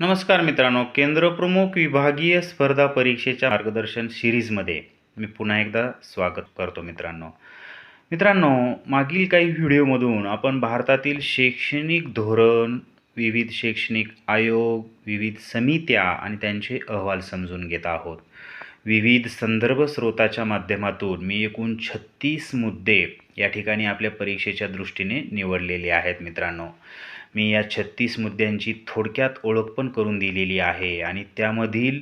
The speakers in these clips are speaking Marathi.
नमस्कार मित्रांनो केंद्रप्रमुख विभागीय स्पर्धा परीक्षेच्या मार्गदर्शन सिरीजमध्ये मी पुन्हा एकदा स्वागत करतो मित्रांनो. मित्रांनो मागील काही व्हिडिओमधून आपण भारतातील शैक्षणिक धोरण विविध शैक्षणिक आयोग विविध समित्या आणि त्यांचे अहवाल समजून घेत आहोत. विविध संदर्भ स्रोताच्या माध्यमातून मी एकूण छत्तीस मुद्दे या ठिकाणी आपल्या परीक्षेच्या दृष्टीने निवडलेले आहेत मित्रांनो. मी या छत्तीस मुद्द्यांची थोडक्यात ओळख पण करून दिलेली आहे आणि त्यामधील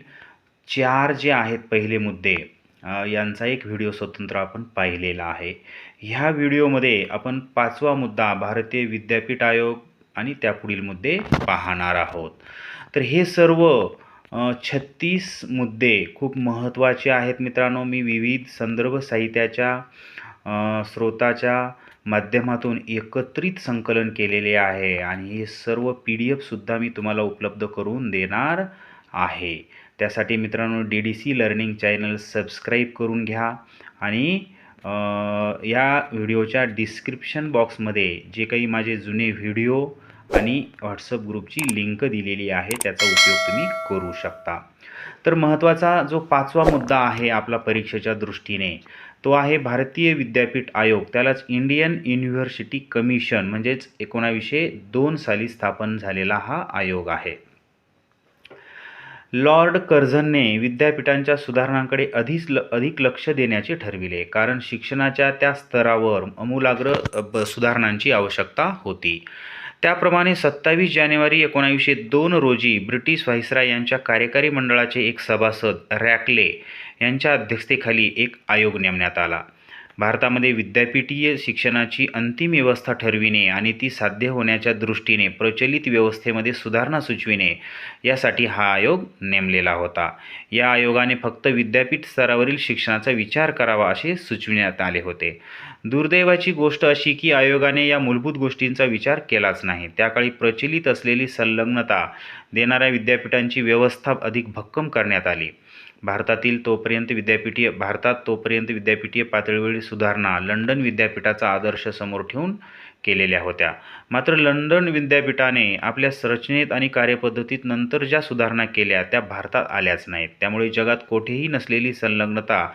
चार जे आहेत पहिले मुद्दे यांचा एक व्हिडिओ स्वतंत्र आपण पाहिलेला आहे. ह्या व्हिडिओमध्ये आपण पाचवा मुद्दा भारतीय विद्यापीठ आयोग आणि त्यापुढील मुद्दे पाहणार आहोत. तर हे सर्व छत्तीस मुद्दे खूप महत्त्वाचे आहेत मित्रांनो. मी विविध संदर्भ साहित्याच्या स्रोताच्या माध्यमातून एकत्रित संकलन केलेले आहे आणि हे सर्व पी डी एफसुद्धा मी तुम्हाला उपलब्ध करून देणार आहे. त्यासाठी मित्रांनो D D C learning channel subscribe करून घ्या आणि या व्हिडिओच्या डिस्क्रिप्शन बॉक्समध्ये जे काही माझे जुने व्हिडिओ आणि व्हॉट्सअप ग्रुपची लिंक दिलेली आहे त्याचा उपयोग तुम्ही करू शकता. तर महत्त्वाचा जो पाचवा मुद्दा आहे आपला परीक्षेच्या दृष्टीने तो आहे भारतीय विद्यापीठ आयोग. त्यालाच इंडियन युनिव्हर्सिटी कमिशन म्हणजेच एकोणावीसशे दोन साली स्थापन झालेला हा आयोग आहे. लॉर्ड कर्झनने विद्यापीठांच्या सुधारणांकडे अधिक ल अधिक लक्ष देण्याचे ठरविले कारण शिक्षणाच्या त्या स्तरावर अमूलाग्र सुधारणांची आवश्यकता होती. त्याप्रमाणे सत्तावीस जानेवारी एकोणावीसशे दोन रोजी ब्रिटिश व्हायसराय यांच्या कार्यकारी मंडळाचे एक सभासद रॅकले यांच्या अध्यक्षतेखाली एक आयोग नेमण्यात आला. भारतामध्ये विद्यापीठीय शिक्षणाची अंतिम व्यवस्था ठरविणे आणि ती साध्य होण्याच्या दृष्टीने प्रचलित व्यवस्थेमध्ये सुधारणा सुचविणे यासाठी हा आयोग नेमलेला होता. या आयोगाने फक्त विद्यापीठ स्तरावरील शिक्षणाचा विचार करावा असे सुचविण्यात आले होते. दुर्दैवाची गोष्ट अशी की आयोगाने या मूलभूत गोष्टींचा विचार केलाच नाही. त्याकाळी प्रचलित असलेली संलग्नता देणाऱ्या विद्यापीठांची व्यवस्था अधिक भक्कम करण्यात आली. भारतातील तोपर्यंत विद्यापीठीय भारतात तोपर्यंत विद्यापीठीय पातळीवरील सुधारणा लंडन विद्यापीठाचा आदर्श समोर ठेवून केलेल्या होत्या. मात्र लंडन विद्यापीठाने आपल्या संरचनेत आणि कार्यपद्धतीत नंतर ज्या सुधारणा केल्या त्या भारतात आल्याच नाहीत. त्यामुळे जगात कोठेही नसलेली संलग्नता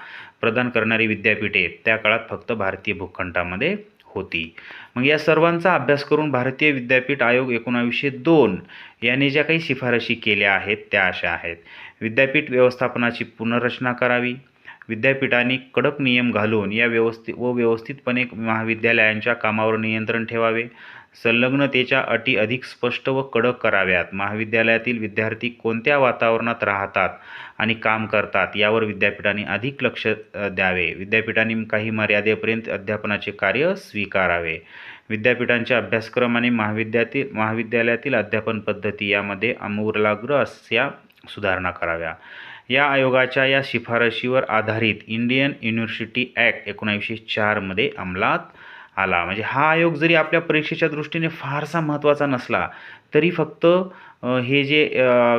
प्रदान करणारी विद्यापीठे त्या काळात फक्त भारतीय भूखंडामध्ये होती. मग या सर्वांचा अभ्यास करून भारतीय विद्यापीठ आयोग एकोणावीसशे दोन याने ज्या काही शिफारशी केल्या आहेत त्या अशा आहेत. विद्यापीठ व्यवस्थापनाची पुनर्रचना करावी. विद्यापीठांनी कडक नियम घालून या व्यवस्थित व व्यवस्थितपणे महाविद्यालयांच्या कामावर नियंत्रण ठेवावे. संलग्नतेच्या अटी अधिक स्पष्ट व कडक कराव्यात. महाविद्यालयातील विद्यार्थी कोणत्या वातावरणात राहतात आणि काम करतात यावर विद्यापीठांनी अधिक लक्ष द्यावे. विद्यापीठांनी काही मर्यादेपर्यंत अध्यापनाचे कार्य स्वीकारावे. विद्यापीठांचे अभ्यासक्रम आणि महाविद्यातील महाविद्यालयातील अध्यापन पद्धती यामध्ये अमूलाग्र अशा सुधारणा कराव्या. या आयोगाच्या या शिफारशीवर आधारित इंडियन युनिव्हर्सिटी ॲक्ट एकोणावीसशे चारमध्ये अंमलात आला. म्हणजे हा आयोग जरी आपल्या परीक्षेच्या दृष्टीने फारसा महत्त्वाचा नसला तरी फक्त हे जे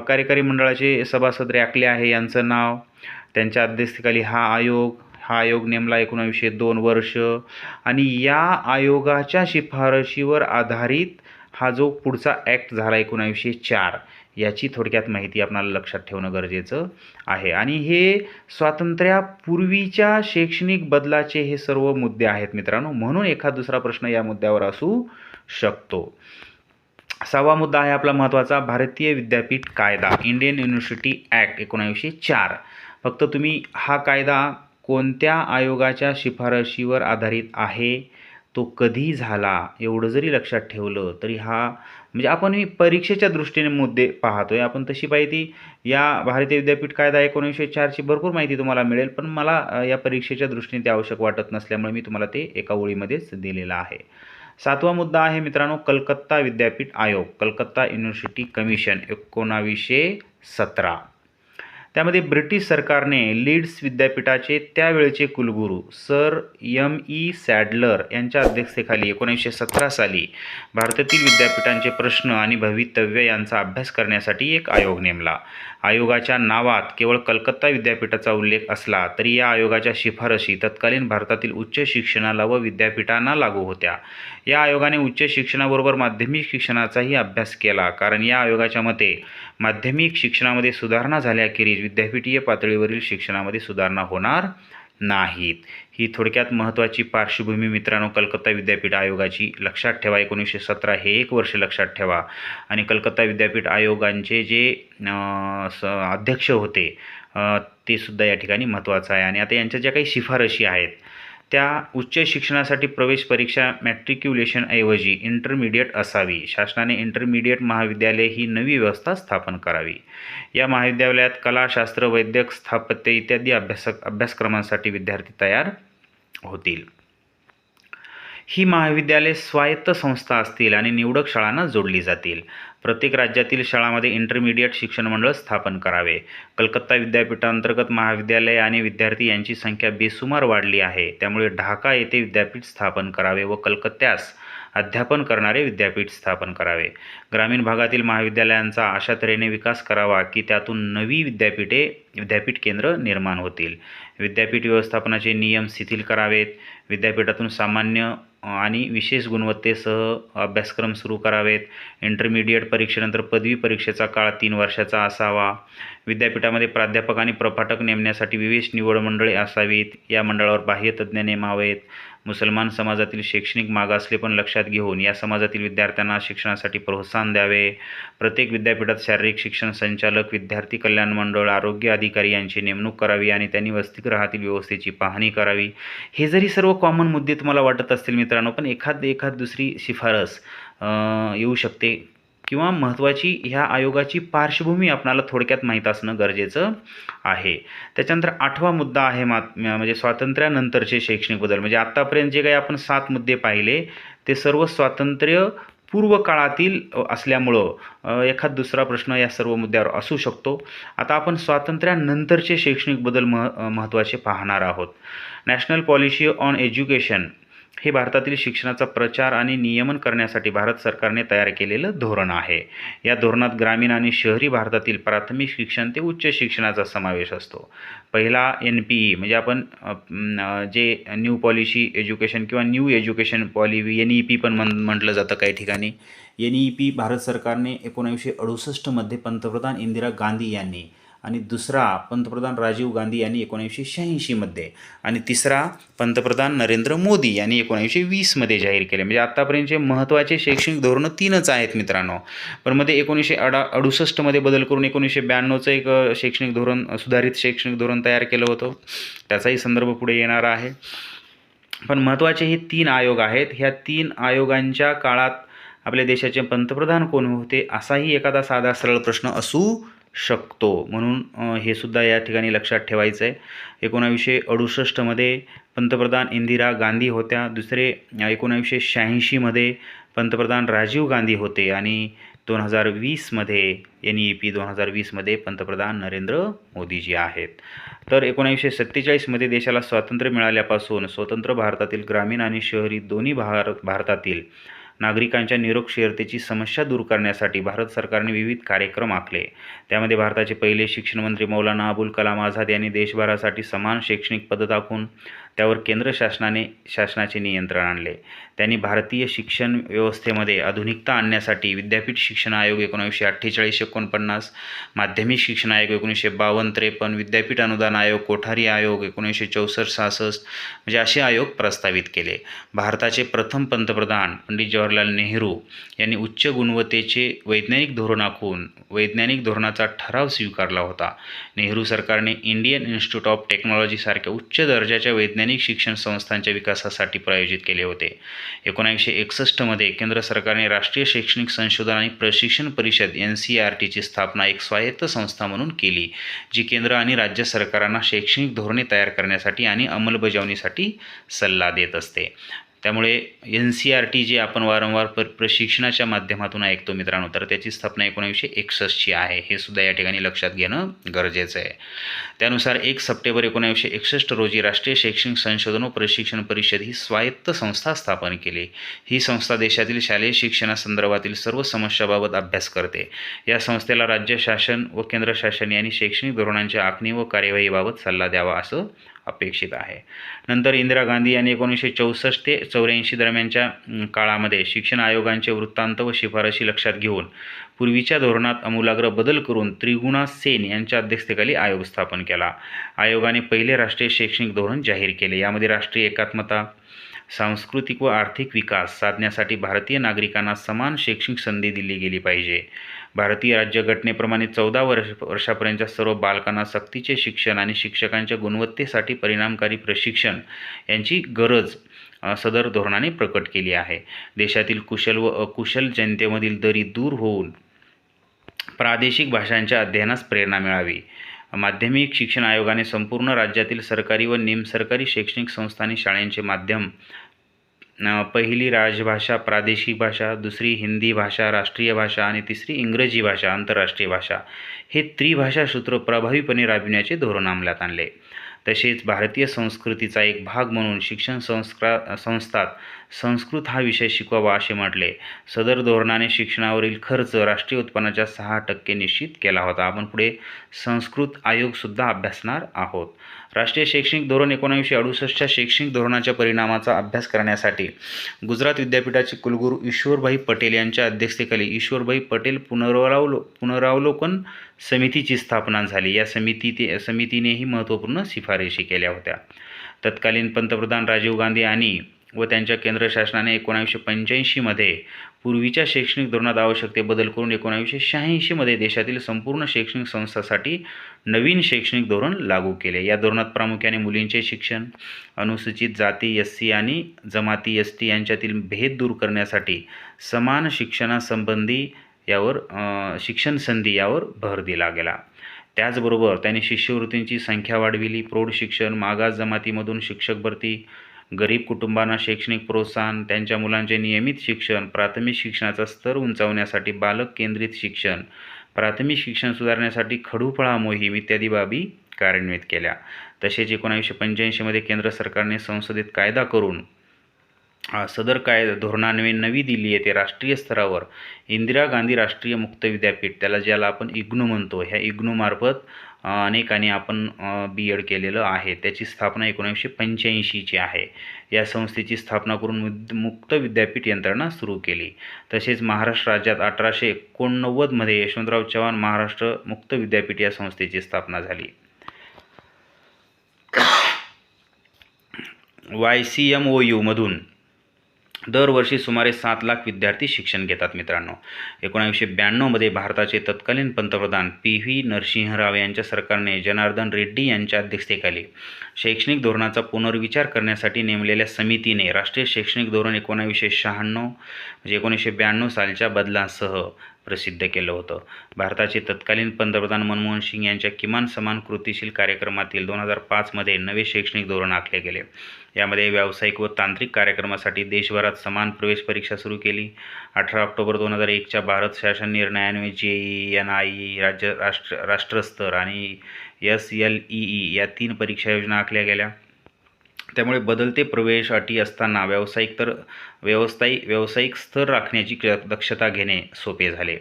कार्यकारी मंडळाचे सभासद रॅकले आहे यांचं नाव त्यांच्या अध्यक्षतेखाली हा आयोग हा आयोग नेमला एकोणावीसशे दोन वर्ष आणि या आयोगाच्या शिफारशीवर आधारित हा जो पुढचा ॲक्ट झाला एकोणावीसशे चार याची थोडक्यात माहिती आपल्याला लक्षात ठेवणं गरजेचं आहे. आणि हे स्वातंत्र्यापूर्वीच्या शैक्षणिक बदलाचे हे सर्व मुद्दे आहेत मित्रांनो. म्हणून एखाद दुसरा प्रश्न या मुद्द्यावर असू शकतो. सहावा मुद्दा आहे आपला महत्त्वाचा. भारतीय विद्यापीठ कायदा इंडियन युनिव्हर्सिटी ॲक्ट एकोणावीसशे चार. फक्त तुम्ही हा कायदा कोणत्या आयोगाच्या शिफारशीवर आधारित आहे? तो कधी झाला? एवढं जरी लक्षात ठेवलं तरी हा म्हणजे आपण ही परीक्षेच्या दृष्टीने मुद्दे पाहतो आहे आपण तशी माहिती या भारतीय विद्यापीठ कायदा एकोणीसशे चारची भरपूर माहिती तुम्हाला मिळेल पण मला या परीक्षेच्या दृष्टीने ते आवश्यक वाटत नसल्यामुळे मी तुम्हाला ते एका ओळीमध्येच दिलेलं आहे. सातवा मुद्दा आहे मित्रांनो कलकत्ता विद्यापीठ आयोग कलकत्ता युनिव्हर्सिटी कमिशन एकोणावीसशे सतरा. त्यामध्ये ब्रिटिश सरकारने लीड्स विद्यापीठाचे त्यावेळचे कुलगुरू सर यम ई सॅडलर यांच्या अध्यक्षतेखाली एकोणीसशे सतरा साली भारतातील विद्यापीठांचे प्रश्न आणि भवितव्य यांचा अभ्यास करण्यासाठी एक आयोग नेमला. आयोगाच्या नावात केवळ कलकत्ता विद्यापीठाचा उल्लेख असला तरी या आयोगाच्या शिफारशी तत्कालीन भारतातील उच्च शिक्षणाला व विद्यापीठांना लागू होत्या. या आयोगाने उच्च शिक्षणाबरोबर माध्यमिक शिक्षणाचाही अभ्यास केला कारण या आयोगाच्या मते माध्यमिक शिक्षणामध्ये सुधारणा झाल्याखेरीज विद्यापीठीय पातळीवरील शिक्षणामध्ये सुधारणा होणार नाहीत. ही थोडक्यात महत्त्वाची पार्श्वभूमी मित्रांनो कलकत्ता विद्यापीठ आयोगाची. लक्षात ठेवा एकोणीसशे सतरा हे एक वर्ष लक्षात ठेवा. आणि कलकत्ता विद्यापीठ आयोगांचे जे स अध्यक्ष होते ते सुद्धा या ठिकाणी महत्त्वाचं आहे. आणि आता यांच्या ज्या काही शिफारशी आहेत त्या उच्च शिक्षणासाठी प्रवेश परीक्षा मॅट्रिक्युलेशनऐवजी इंटरमिडिएट असावी. शासनाने इंटरमिडिएट महाविद्यालय ही नवी व्यवस्था स्थापन करावी. या महाविद्यालयात कला शास्त्र वैद्यक स्थापत्य इत्यादी अभ्यासक अभ्यासक्रमांसाठी विद्यार्थी तयार होतील. ही महाविद्यालये स्वायत्त संस्था असतील आणि निवडक शाळांना जोडली जातील. प्रत्येक राज्यातील शाळामध्ये इंटरमिडिएट शिक्षण मंडळ स्थापन करावे. कलकत्ता विद्यापीठांतर्गत महाविद्यालय आणि विद्यार्थी यांची संख्या बेसुमार वाढली आहे. त्यामुळे ढाका येथे विद्यापीठ स्थापन करावे व कलकत्त्यास अध्यापन करणारे विद्यापीठ स्थापन करावे. ग्रामीण भागातील महाविद्यालयांचा अशा तऱ्हेने विकास करावा की त्यातून नवी विद्यापीठे विद्यापीठ केंद्र निर्माण होतील. विद्यापीठ व्यवस्थापनाचे नियम शिथिल करावेत. विद्यापीठातून सामान्य आणि विशेष गुणवत्तेसह अभ्यासक्रम सुरू करावेत. इंटरमिडिएट परीक्षेनंतर पदवी परीक्षेचा काळ तीन वर्षाचा असावा. विद्यापीठामध्ये प्राध्यापक आणि प्रपाठक नेमण्यासाठी विशेष निवड मंडळे असावीत. या मंडळावर बाह्य तज्ज्ञ नेमावेत. मुसलमान समाजातील शैक्षणिक मागासले पण लक्षात घेऊन या समाजातील विद्यार्थ्यांना शिक्षणासाठी प्रोत्साहन द्यावे. प्रत्येक विद्यापीठात शारीरिक शिक्षण संचालक विद्यार्थी कल्याण मंडळ आरोग्य अधिकारी यांची नेमणूक करावी आणि त्यांनी वसतिगृहातील व्यवस्थेची पाहणी करावी. हे जरी सर्व कॉमन मुद्दे तुम्हाला वाटत असतील मित्रांनो पण एखाद एखाद दुसरी शिफारस येऊ शकते. किंवा महत्त्वाची ह्या आयोगाची पार्श्वभूमी आपणाला थोडक्यात माहीत असणं गरजेचं आहे. त्याच्यानंतर आठवा मुद्दा आहे मा म्हणजे स्वातंत्र्यानंतरचे शैक्षणिक बदल. म्हणजे आत्तापर्यंत जे काही आपण सात मुद्दे पाहिले ते सर्व स्वातंत्र्य पूर्व काळातील असल्यामुळं एखाद दुसरा प्रश्न या सर्व मुद्द्यावर असू शकतो. आता आपण स्वातंत्र्यानंतरचे शैक्षणिक बदल मह महत्त्वाचे पाहणार आहोत. National policy on education. हे भारतातील शिक्षणाचा प्रचार आणि नियमन करण्यासाठी भारत सरकारने तयार केलेलं धोरण आहे. या धोरणात ग्रामीण आणि शहरी भारतातील प्राथमिक शिक्षण ते उच्च शिक्षणाचा समावेश असतो. पहिला एन पी ई म्हणजे आपण जे न्यू पॉलिसी एज्युकेशन किंवा new education policy N E P पण म्हण म्हटलं जातं काही ठिकाणी. एन ई पी भारत सरकारने एकोणीसशे अडुसष्टमध्ये पंतप्रधान इंदिरा गांधी यांनी आणि दुसरा पंतप्रधान राजीव गांधी यांनी एकोणीसशे शहाऐंशीमध्ये आणि तिसरा पंतप्रधान नरेंद्र मोदी यांनी एकोणीसशे वीसमध्ये जाहीर केले. म्हणजे आत्तापर्यंतचे महत्त्वाचे शैक्षणिक धोरणं तीनच आहेत मित्रांनो. पण मध्ये एकोणीसशे अडा अडुसष्टमध्ये बदल करून एकोणीसशे ब्याण्णवचं एक शैक्षणिक धोरण सुधारित शैक्षणिक धोरण तयार केलं होतं. त्याचाही संदर्भ पुढे येणार आहे. पण महत्त्वाचे हे तीन आयोग आहेत. ह्या तीन आयोगांच्या काळात आपल्या देशाचे पंतप्रधान कोण होते असाही एखादा साधा सरळ प्रश्न असू शकतो. म्हणून हे सुद्धा या ठिकाणी लक्षात ठेवायचं आहे. एकोणावीसशे अडुसष्टमध्ये पंतप्रधान इंदिरा गांधी होत्या. दुसरे एकोणावीसशे शहाऐंशीमध्ये पंतप्रधान राजीव गांधी होते. आणि दोन हजार वीसमध्ये एन ई पी दोन हजार वीसमध्ये पंतप्रधान नरेंद्र मोदीजी आहेत. तर एकोणीसशे सत्तेचाळीसमध्ये देशाला स्वातंत्र्य मिळाल्यापासून स्वतंत्र भारतातील ग्रामीण आणि शहरी दोन्ही भार भारतातील नागरिकांच्या निरोगक्षीरतेची समस्या दूर करण्यासाठी भारत सरकारने विविध कार्यक्रम आखले. त्यामध्ये भारताचे पहिले शिक्षणमंत्री मौलाना अबुल कलाम आझाद यांनी देशभरासाठी समान शैक्षणिक पद्धत आखून त्यावर केंद्र शासनाने शासनाचे नियंत्रण आणले. त्यांनी भारतीय शिक्षण व्यवस्थेमध्ये आधुनिकता आणण्यासाठी विद्यापीठ शिक्षण आयोग एकोणीसशे अठ्ठेचाळीस एकोणपन्नास माध्यमिक शिक्षण आयोग एकोणीसशे बावन्न त्रेपन्न विद्यापीठ अनुदान आयोग कोठारी आयोग एकोणीसशे चौसष्ट सहासष्ट म्हणजे असे आयोग प्रस्तावित केले. भारताचे प्रथम पंतप्रधान पंडित जवाहरलाल नेहरू यांनी उच्च गुणवत्तेचे वैज्ञानिक धोरण आखून वैज्ञानिक धोरणाचा ठराव स्वीकारला होता. नेहरू सरकारने इंडियन इन्स्टिट्यूट ऑफ टेक्नॉलॉजीसारख्या उच्च दर्जाच्या वैज्ञानिक शिक्षण संस्थांच्या विकासासाठी प्रायोजित केले होते. एकोणावीसशे एकसष्टमध्ये केंद्र सरकारने राष्ट्रीय शैक्षणिक संशोधन आणि प्रशिक्षण परिषद एन सी आर टीची स्थापना एक स्वायत्त संस्था म्हणून केली जी केंद्र आणि राज्य सरकारांना शैक्षणिक धोरणे तयार करण्यासाठी आणि अंमलबजावणीसाठी सल्ला देत असते. त्यामुळे एन सी आर टी जे आपण वारंवार प्र प्रशिक्षणाच्या माध्यमातून ऐकतो मित्रांनो तर त्याची स्थापना एकोणीसशे एकसष्टची आहे. हे सुद्धा या ठिकाणी लक्षात घेणं गरजेचं आहे. त्यानुसार एक सप्टेंबर एकोणीसशे एकसष्ट रोजी राष्ट्रीय शैक्षणिक संशोधन व प्रशिक्षण परिषद ही स्वायत्त संस्था स्थापन केली. ही संस्था देशातील शालेय शिक्षणासंदर्भातील सर्व समस्याबाबत अभ्यास करते. या संस्थेला राज्य शासन व केंद्र शासन यांनी शैक्षणिक धोरणांच्या आखणी व कार्यवाहीबाबत सल्ला द्यावा असं अपेक्षित आहे. नंतर इंदिरा गांधी यांनी एकोणीसशे चौसष्ट ते चौऱ्याऐंशी दरम्यानच्या काळामध्ये शिक्षण आयोगांचे वृत्तांत व शिफारशी लक्षात घेऊन पूर्वीच्या धोरणात आमूलाग्र बदल करून त्रिगुणा सेन यांच्या अध्यक्षतेखाली आयोग स्थापन केला. आयोगाने पहिले राष्ट्रीय शैक्षणिक धोरण जाहीर केले. यामध्ये राष्ट्रीय एकात्मता सांस्कृतिक व आर्थिक विकास साधण्यासाठी भारतीय नागरिकांना समान शैक्षणिक संधी दिली गेली पाहिजे. भारतीय राज्यघटनेप्रमाणे चौदा वर्ष वर्षापर्यंतच्या सर्व बालकांना सक्तीचे शिक्षण आणि शिक्षकांच्या गुणवत्तेसाठी परिणामकारी प्रशिक्षण यांची गरज सदर धोरणाने प्रकट केली आहे. देशातील कुशल व अकुशल जनतेमधील दरी दूर होऊन प्रादेशिक भाषांच्या अध्ययनास प्रेरणा मिळावी. माध्यमिक शिक्षण आयोगाने संपूर्ण राज्यातील सरकारी व निमसरकारी शैक्षणिक संस्था आणि शाळांचे माध्यम पहिली राजभाषा प्रादेशिक भाषा दुसरी हिंदी भाषा राष्ट्रीय भाषा आणि तिसरी इंग्रजी भाषा आंतरराष्ट्रीय भाषा. हे त्रिभाषा सूत्र प्रभावीपणे राबविण्याचे धोरण अंमलात आणले. तसेच भारतीय संस्कृतीचा एक भाग म्हणून शिक्षण संस्कार संस्थात संस्कृत हा विषय शिकवावा असे म्हटले. सदर धोरणाने शिक्षणावरील खर्च राष्ट्रीय उत्पन्नाच्या सहा टक्के निश्चित केला होता. आपण पुढे संस्कृत आयोगसुद्धा अभ्यासणार आहोत. राष्ट्रीय शैक्षणिक धोरण एकोणीसशे अडुसष्टच्या शैक्षणिक धोरणाच्या परिणामाचा अभ्यास करण्यासाठी गुजरात विद्यापीठाचे कुलगुरू ईश्वरभाई पटेल यांच्या अध्यक्षतेखाली ईश्वरभाई पटेल पुनरावलो पुनरावलोकन समितीची स्थापना झाली. या समिती ते समितीनेही महत्त्वपूर्ण शिफारशी केल्या होत्या. तत्कालीन पंतप्रधान राजीव गांधी आणि व त्यांच्या केंद्र शासनाने एकोणावीसशे पंच्याऐंशीमध्ये पूर्वीच्या शैक्षणिक धोरणात आवश्यक ते बदल करून एकोणावीसशे शहाऐंशीमध्ये देशातील संपूर्ण शैक्षणिक संस्थांसाठी नवीन शैक्षणिक धोरण लागू केले. या धोरणात प्रामुख्याने मुलींचे शिक्षण अनुसूचित जाती एस सी आणि जमाती एस टी यांच्यातील भेद दूर करण्यासाठी समान शिक्षणासंबंधी यावर शिक्षण संधी यावर भर दिला गेला. त्याचबरोबर त्यांनी शिष्यवृत्तींची संख्या वाढविली. प्रौढ शिक्षण मागास जमातीमधून शिक्षक भरती गरीब कुटुंबांना शैक्षणिक प्रोत्साहन त्यांच्या मुलांचे नियमित शिक्षण प्राथमिक शिक्षणाचा स्तर उंचावण्यासाठी बालक केंद्रित शिक्षण प्राथमिक शिक्षण सुधारण्यासाठी खडूफळा मोहीम इत्यादी बाबी कार्यान्वित केल्या. तसेच एकोणावीसशे पंच्याऐंशीमध्ये केंद्र सरकारने संसदेत कायदा करून सदर काय धोरणान्वये नवी दिल्ली येथे राष्ट्रीय स्तरावर इंदिरा गांधी राष्ट्रीय मुक्त विद्यापीठ त्याला ज्याला आपण इग्नू म्हणतो ह्या इग्नूमार्फत अनेकांनी आपण बी एड केलेलं आहे. त्याची स्थापना एकोणीसशे पंच्याऐंशीची आहे. या संस्थेची स्थापना करून मुद- मुक्त विद्यापीठ यंत्रणा सुरू केली. तसेच महाराष्ट्र राज्यात अठराशे एकोणनव्वदमध्ये यशवंतराव चव्हाण महाराष्ट्र मुक्त विद्यापीठ या संस्थेची स्थापना झाली. वाय सी एम ओ यूमधून दरवर्षी सुमारे सात लाख विद्यार्थी शिक्षण घेतात मित्रांनो. एकोणीसशे ब्याण्णवमध्ये भारताचे तत्कालीन पंतप्रधान पी व्ही नरसिंहराव यांच्या सरकारने जनार्दन रेड्डी यांच्या अध्यक्षतेखाली शैक्षणिक धोरणाचा पुनर्विचार करण्यासाठी नेमलेल्या समितीने राष्ट्रीय शैक्षणिक धोरण एकोणावीसशे शहाण्णव म्हणजे एकोणीसशे ब्याण्णव सालच्या बदलांसह प्रसिद्ध केलं होतं. भारताचे तत्कालीन पंतप्रधान मनमोहन सिंग यांच्या किमान समान कृतीशील कार्यक्रमातील दोन हजार पाचमध्ये नवे शैक्षणिक धोरण आखले गेले. यामध्ये व्यावसायिक व तांत्रिक कार्यक्रमासाठी देशभरात समान प्रवेश परीक्षा सुरू केली. अठरा ऑक्टोबर दोन हजार एकच्या भारत शासन निर्णयान्वये जे ई एन आय ई राज्य राष्ट्र राष्ट्रस्तर आणि एस एल ई ई या तीन परीक्षा योजना आखल्या गेल्या. त्यामुळे बदलते प्रवेश अटी असताना व्यावसायिक तर व्यवसायिक व्यावसायिक स्तर राखण्याची क- दक्षता घेणे सोपे झाले.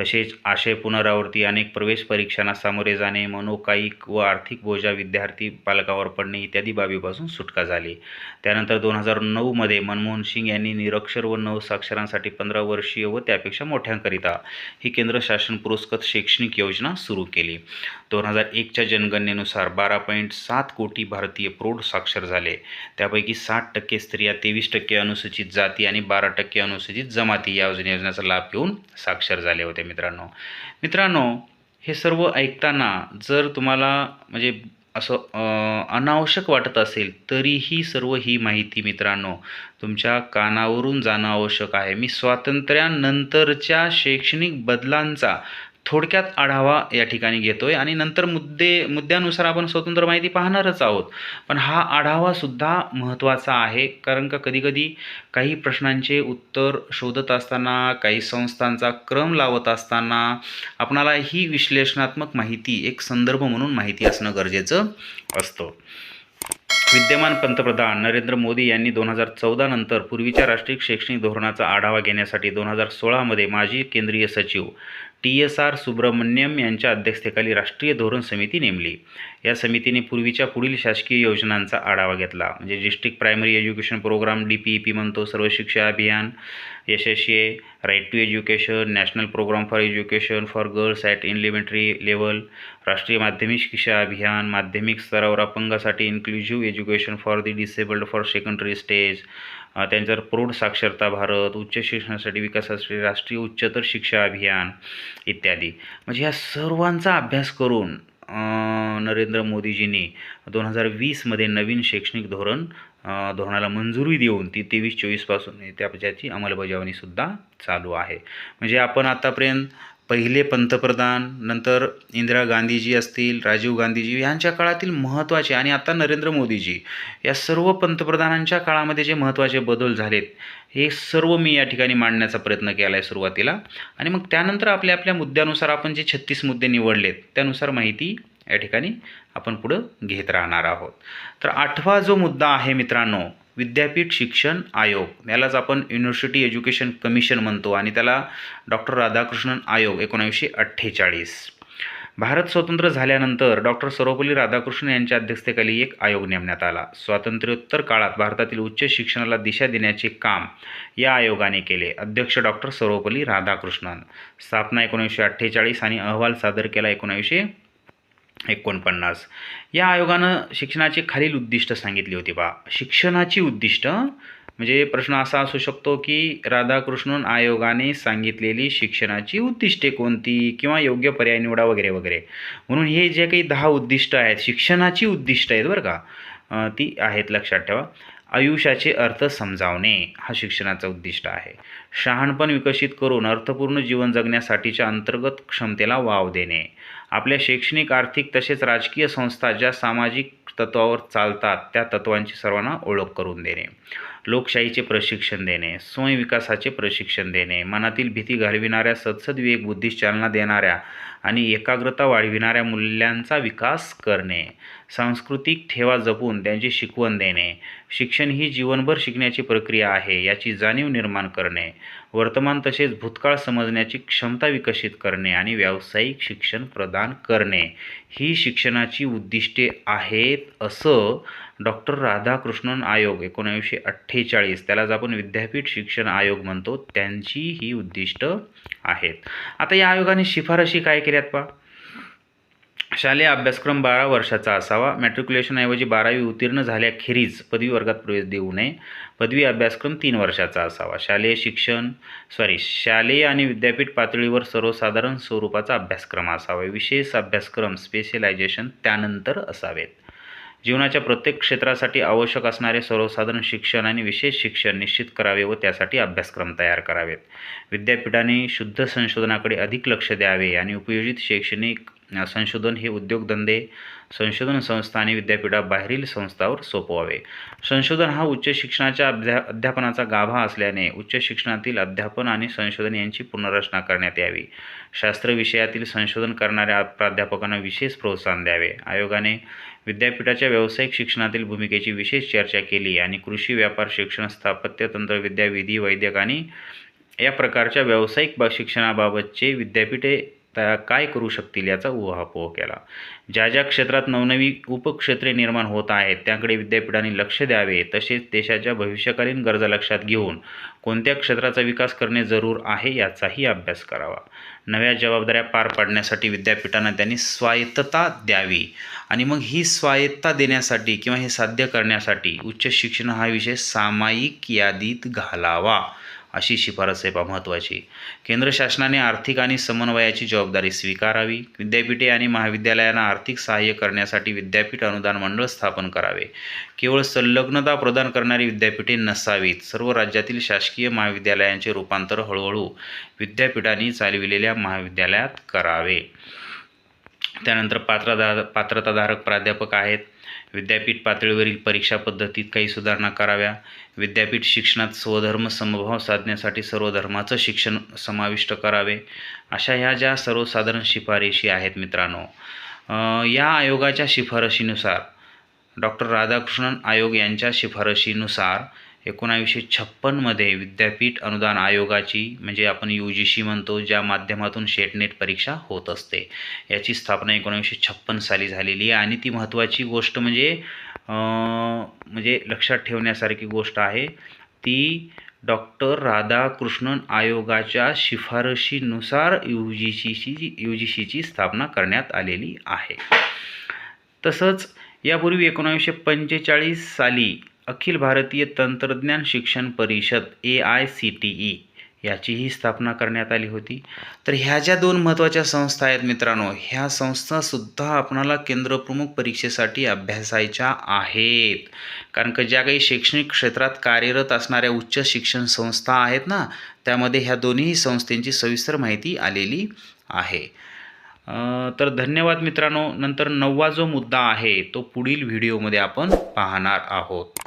तसेच आशय पुनरावृत्ती अनेक प्रवेश परीक्षांना सामोरे जाणे मनोकायिक व आर्थिक बोजा विद्यार्थी पालकावर पडणे इत्यादी बाबीपासून सुटका झाली. त्यानंतर दोन हजार नऊमध्ये मनमोहन सिंग यांनी निरक्षर व नवसाक्षरांसाठी पंधरा वर्षीय व त्यापेक्षा मोठ्यांकरिता ही केंद्र शासन पुरस्कृत शैक्षणिक योजना सुरू केली. दोन हजार एकच्या जनगणनेनुसार बारा पॉईंट सात कोटी भारतीय प्रौढ साक्षर झाले. त्यापैकी साठ टक्के स्त्रिया तेवीस टक्के अनुसूचित जाती आणि बारा टक्के अनुसूचित जमाती या योजनेचा लाभ घेऊन साक्षर झाले होते. मित्रांनो. मित्रांनो हे सर्व ऐकताना जर तुम्हाला म्हणजे असं अनावश्यक वाटत असेल तरीही सर्व ही माहिती मित्रांनो तुमच्या कानावरून जाणं आवश्यक आहे. मी स्वातंत्र्यानंतरच्या शैक्षणिक बदलांचा थोडक्यात आढावा या ठिकाणी घेतो आहे आणि नंतर मुद्दे मुद्द्यानुसार आपण स्वतंत्र माहिती पाहणारच आहोत. पण हा आढावासुद्धा महत्त्वाचा आहे कारण का कधीकधी काही प्रश्नांचे उत्तर शोधत असताना काही संस्थांचा क्रम लावत असताना आपणाला ही विश्लेषणात्मक माहिती एक संदर्भ म्हणून माहिती असणं गरजेचं असतं. विद्यमान पंतप्रधान नरेंद्र मोदी यांनी दोन हजार चौदा नंतर पूर्वीच्या राष्ट्रीय शैक्षणिक धोरणाचा आढावा घेण्यासाठी दोन हजार सोळामध्ये माजी केंद्रीय सचिव टी एस आर सुब्रमण्यम यांच्या अध्यक्षतेखाली राष्ट्रीय धोरण समिती नेमली. या समितीने पूर्वीच्या पुढील शासकीय योजनांचा आढावा घेतला. म्हणजे district primary education programme D P E P म्हणतो सर्व शिक्षा अभियान यशस्वी right to education national programme for education for girls at elementary level Rashtriya Madhyamik Shiksha Abhiyan माध्यमिक स्तरावर अपंगासाठी inclusive education for the disabled for secondary stage त्यांच्यावर प्रौढ साक्षरता भारत उच्च शिक्षणासाठी विकासासाठी राष्ट्रीय उच्चतर शिक्षा अभियान इत्यादी. म्हणजे ह्या सर्वांचा अभ्यास करून नरेंद्र मोदीजींनी दोन हजार वीसमध्ये नवीन शैक्षणिक धोरण धोरणाला मंजुरी देऊन ती तेवीस चोवीसपासून त्या अंमलबजावणीसुद्धा चालू आहे. म्हणजे आपण आतापर्यंत पहिले पंतप्रधान नंतर इंदिरा गांधीजी असतील राजीव गांधीजी यांच्या काळातील महत्त्वाचे आणि आता नरेंद्र मोदीजी या सर्व पंतप्रधानांच्या काळामध्ये जे महत्त्वाचे बदल झालेत हे सर्व मी या ठिकाणी मांडण्याचा प्रयत्न केला आहे सुरुवातीला. आणि मग त्यानंतर आपल्या आपल्या मुद्द्यानुसार आपण जे छत्तीस मुद्दे निवडलेत त्यानुसार माहिती या ठिकाणी आपण पुढं घेत राहणार आहोत. तर आठवा जो मुद्दा आहे मित्रांनो विद्यापीठ शिक्षण आयोग. यालाच आपण युनिव्हर्सिटी एज्युकेशन कमिशन म्हणतो आणि त्याला डॉक्टर राधाकृष्णन आयोग एकोणावीसशे अठ्ठेचाळीस. भारत स्वतंत्र झाल्यानंतर डॉक्टर सर्वपल्ली राधाकृष्णन यांच्या अध्यक्षतेखाली एक आयोग नेमण्यात आला. स्वातंत्र्योत्तर काळात भारतातील उच्च शिक्षणाला दिशा देण्याचे काम या आयोगाने केले. अध्यक्ष डॉक्टर सर्वपल्ली राधाकृष्णन. स्थापना एकोणीसशे अठ्ठेचाळीस आणि अहवाल सादर केला एकोणावीसशे एकोणपन्नास. या आयोगानं शिक्षणाची खालील उद्दिष्ट सांगितली होती बा. शिक्षणाची उद्दिष्ट म्हणजे प्रश्न असा असू शकतो की राधाकृष्णन आयोगाने सांगितलेली शिक्षणाची उद्दिष्टे कोणती किंवा योग्य पर्याय निवडा वगैरे वगैरे. म्हणून हे जे काही दहा उद्दिष्ट आहेत शिक्षणाची उद्दिष्ट आहेत बरं का ती आहेत लक्षात ठेवा. आयुष्याचे अर्थ समजावणे हा शिक्षणाचा उद्दिष्ट आहे. शहाणपण विकसित करून अर्थपूर्ण जीवन जगण्यासाठीच्या अंतर्गत क्षमतेला वाव देणे. आपल्या शैक्षणिक आर्थिक तसेच राजकीय संस्था ज्या सामाजिक तत्वावर चालतात त्या तत्वांची सर्वांना ओळख करून देणे. लोकशाहीचे प्रशिक्षण देणे स्वयंविकासाचे प्रशिक्षण देणे मनातील भीती घालविणाऱ्या सदसद्विवेक बुद्धीस चालना देणाऱ्या आणि एकाग्रता वाढविणाऱ्या मूल्यांचा विकास करणे सांस्कृतिक ठेवा जपून त्यांची शिकवण देणे शिक्षण ही जीवनभर शिकण्याची प्रक्रिया आहे याची जाणीव निर्माण करणे वर्तमान तसेच भूतकाळ समजण्याची क्षमता विकसित करणे आणि व्यावसायिक शिक्षण प्रदान करणे ही शिक्षणाची उद्दिष्टे आहेत असं डॉक्टर राधाकृष्णन आयोग एकोणावीसशे अठ्ठेचाळीस. त्यालाच आपण विद्यापीठ शिक्षण आयोग म्हणतो त्यांची ही उद्दिष्ट आहेत. आता या आयोगाने शिफारशी काय केल्यात पा शालेय अभ्यासक्रम बारा वर्षाचा असावा. मॅट्रिक्युलेशनऐवजी बारावी उत्तीर्ण झाल्याखेरीज पदवी वर्गात प्रवेश देऊ नये. पदवी अभ्यासक्रम तीन वर्षाचा असावा. शालेय शिक्षण सॉरी शालेय आणि विद्यापीठ पातळीवर सर्वसाधारण स्वरूपाचा अभ्यासक्रम असावा. विशेष अभ्यासक्रम स्पेशलायझेशन त्यानंतर असावेत. जीवनाच्या प्रत्येक क्षेत्रासाठी आवश्यक असणारे सर्वसाधारण शिक्षण आणि विशेष शिक्षण निश्चित करावे व त्यासाठी अभ्यासक्रम तयार करावेत. विद्यापीठाने शुद्ध संशोधनाकडे अधिक लक्ष द्यावे आणि उपयोजित शैक्षणिक संशोधन हे उद्योगधंदे संशोधन संस्था आणि विद्यापीठाबाहेरील संस्थावर सोपवावे. संशोधन हा उच्च शिक्षणाच्या अध्या अध्यापनाचा गाभा असल्याने उच्च शिक्षणातील अध्यापन आणि संशोधन यांची पुनर्रचना करण्यात यावी. शास्त्र विषयातील संशोधन करणाऱ्या प्राध्यापकांना विशेष प्रोत्साहन द्यावे. आयोगाने विद्यापीठाच्या व्यावसायिक शिक्षणातील भूमिकेची विशेष चर्चा केली आणि कृषी व्यापार शिक्षण स्थापत्य तंत्रविद्या विधी वैद्यक आणि या प्रकारच्या व्यावसायिक बा शिक्षणाबाबतचे विद्यापीठे त्या काय करू शकतील याचा उहापोह केला. ज्या ज्या क्षेत्रात नवनवी उपक्षेत्रे निर्माण होत आहेत त्याकडे विद्यापीठाने लक्ष द्यावे तसेच देशाच्या भविष्यकालीन गरजा लक्षात घेऊन कोणत्या क्षेत्राचा विकास करणे जरूर आहे याचाही अभ्यास करावा. नव्या जबाबदाऱ्या पार पाडण्यासाठी विद्यापीठांना त्यांनी स्वायत्तता द्यावी आणि मग ही स्वायत्ता देण्यासाठी किंवा हे साध्य करण्यासाठी उच्च शिक्षण हा विषय सामायिक यादीत घालावा. अशी शिफारस आहे पहा महत्त्वाची केंद्र शासनाने आर्थिक आणि समन्वयाची जबाबदारी स्वीकारावी. विद्यापीठे आणि महाविद्यालयांना आर्थिक सहाय्य करण्यासाठी विद्यापीठ अनुदान मंडळ स्थापन करावे. केवळ संलग्नता प्रदान करणारी विद्यापीठे नसावीत. सर्व राज्यातील शासकीय महाविद्यालयांचे रूपांतर हळूहळू विद्यापीठांनी चालविलेल्या महाविद्यालयात करावे. त्यानंतर पात्रधा पात्रताधारक प्राध्यापक आहेत. विद्यापीठ पातळीवरील परीक्षा पद्धतीत काही सुधारणा कराव्या. विद्यापीठ शिक्षणात स्वधर्म समभाव साधण्यासाठी सर्व धर्माचं शिक्षण समाविष्ट करावे. अशा ह्या ज्या सर्वसाधारण शिफारशी आहेत मित्रांनो या आयोगाच्या शिफारशीनुसार डॉक्टर राधाकृष्णन आयोग यांच्या शिफारशीनुसार एकोणावीसशे छप्पनमध्ये विद्यापीठ अनुदान आयोगाची म्हणजे आपण यू जी सी म्हणतो ज्या माध्यमातून शेट नेट परीक्षा होत असते. याची स्थापना एकोणावीसशे छप्पन साली झालेली आहे. आणि ती महत्त्वाची गोष्ट म्हणजे म्हणजे लक्षात ठेवण्यासारखी गोष्ट आहे. ती डॉक्टर राधाकृष्णन आयोगाच्या शिफारशीनुसार यू जी सीची यू जी सीची स्थापना करण्यात आलेली आहे. तसंच यापूर्वी एकोणावीसशे पंचेचाळीस साली अखिल भारतीय तंत्रज्ञान शिक्षण परिषद A I C T E याचीही स्थापना करण्यात आली होती. तर ह्या ज्या दोन महत्त्वाच्या संस्था आहेत मित्रांनो ह्या संस्थासुद्धा आपणाला केंद्रप्रमुख परीक्षेसाठी अभ्यासायच्या आहेत. कारण का ज्या काही शैक्षणिक क्षेत्रात कार्यरत असणाऱ्या उच्च शिक्षण संस्था आहेत ना त्यामध्ये ह्या दोन्ही संस्थेंची सविस्तर माहिती आलेली आहे. तर धन्यवाद मित्रांनो. नंतर नववा जो मुद्दा आहे तो पुढील व्हिडिओमध्ये आपण पाहणार आहोत.